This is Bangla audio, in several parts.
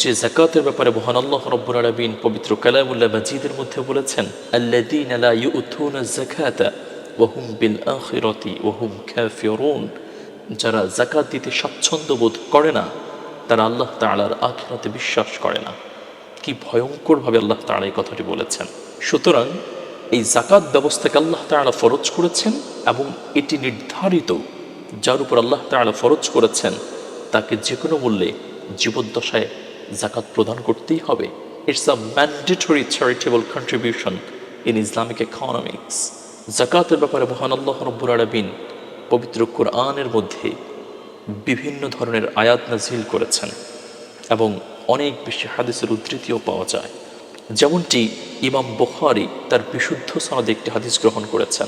যে জাকাতের ব্যাপারে মহান আল্লাহ রব্বুল আলমিন পবিত্র কালামুল্লাহ মাজিদের মধ্যে বলেছেন আল্লাদিন লা ইউতুনা যাকাতা ওয়া হুম বিল আখিরাতি ওয়া হুম যারা জাকাত দিতে স্বাচ্ছন্দ্য বোধ করে না, তারা আল্লাহ তাআলার আখিরাতে বিশ্বাস করে না। কি ভয়ঙ্করভাবে আল্লাহ তাআলা এই কথাটি বলেছেন। সুতরাং এই জাকাত ব্যবস্থাকে আল্লাহ তাআলা ফরজ করেছেন এবং এটি নির্ধারিত, যার উপর আল্লাহ তাআলা ফরজ করেছেন, তাকে যে কোনো মূল্যে জীবদ্দশায় জাকাত প্রদান করতেই হবে। It's a mandatory charitable contribution in Islamic economics জাকাতের ব্যাপারে মহান আল্লাহ রব্বুল আলমিন পবিত্র কোরআনের মধ্যে বিভিন্ন ধরনের আয়াত নাজিল করেছেন এবং অনেক বেশি হাদিসের উদ্ধৃতিও পাওয়া যায়। যেমনটি ইমাম বুখারি তার বিশুদ্ধ সনদে একটি হাদিস গ্রহণ করেছেন।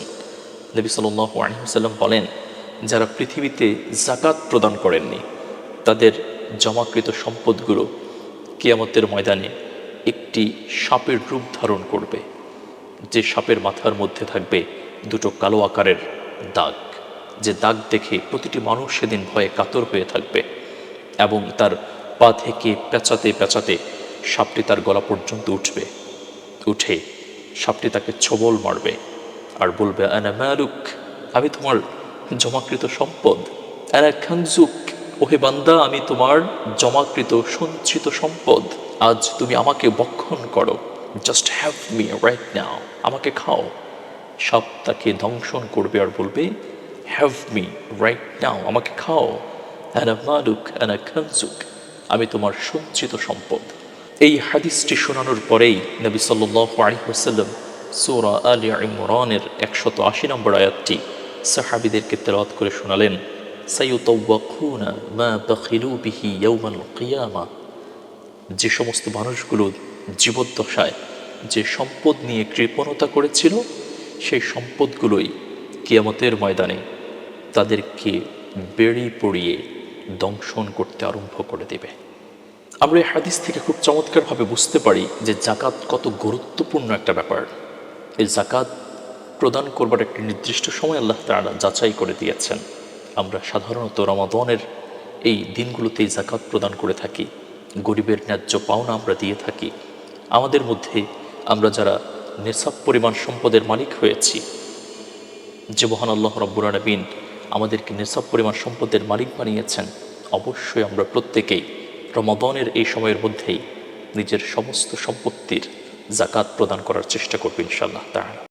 নবী সাল্লাহ আলহিহাল্লাম বলেন, যারা পৃথিবীতে জাকাত প্রদান করেননি, তাদের জমাকৃত সম্পদগুলো কিয়ামতের ময়দানে একটি সাপের রূপ ধারণ করবে, যে সাপের মাথার মধ্যে থাকবে দুটো কালো আকারের দাগ, যে দাগ দেখে প্রতিটি মানুষ সেদিন ভয়ে কাতর হয়ে থাকবে এবং তার পা থেকে পেঁচাতে পেঁচাতে সাপটি তার গলা পর্যন্ত উঠবে। উঠে সাপটি তাকে ছবল মারবে আর বলবে, আনা মালুক, আমি তোমার জমাকৃত সম্পদ। আনা খানজুক ওহে বান্দা, আমি তোমার জমাকৃত সঞ্চিত সম্পদ আজ তুমি আমাকে বক্ষণ করো। Just have me right now আমাকে খাও। সাপ তাকে দংশন করবে আর বলবে হ্যাভ মি রাইট নাও আমাকে খাও। অ্যানা মালুক অ্যানা খানজুক আমি তোমার সঞ্চিত সম্পদ। এই হাদিসটি শোনানোর পরেই নবী সাল্লাহ আলী ওসাল্লাম সৌরা আলী ইমরানের একশত আশি নম্বর আয়াতটি সাহাবিদেরকে তেলাওয়াত করে শোনালেন। মা যে সমস্ত মানুষগুলো জীবদ্দশায় যে সম্পদ নিয়ে কৃপণতা করেছিল, সেই সম্পদগুলোই কিয়ামতের ময়দানে তাদেরকে বেড়ি পড়িয়ে দংশন করতে আরম্ভ করে দেবে। আমরা এই হাদিস থেকে খুব চমৎকারভাবে বুঝতে পারি যে জাকাত কত গুরুত্বপূর্ণ একটা ব্যাপার। এই জাকাত প্রদান করবার একটি নির্দিষ্ট সময় আল্লাহ তারা যাচাই করে দিয়েছেন। আমরা সাধারণত রমাদনের এই দিনগুলোতে জাকাত প্রদান করে থাকি। গরিবের ন্যায্য পাওনা আমরা দিয়ে থাকি। আমাদের মধ্যে আমরা যারা নেশাব পরিমাণ সম্পদের মালিক হয়েছি যে মহান আল্লাহ রব্বুর নবীন আমাদেরকে নেশাব পরিমাণ সম্পদের মালিক বানিয়েছেন, অবশ্যই আমরা প্রত্যেকেই রমাদনের এই সময়ের মধ্যেই নিজের সমস্ত সম্পত্তির জাকাত প্রদান করার চেষ্টা করব ইনশাল্লাহ তাহলে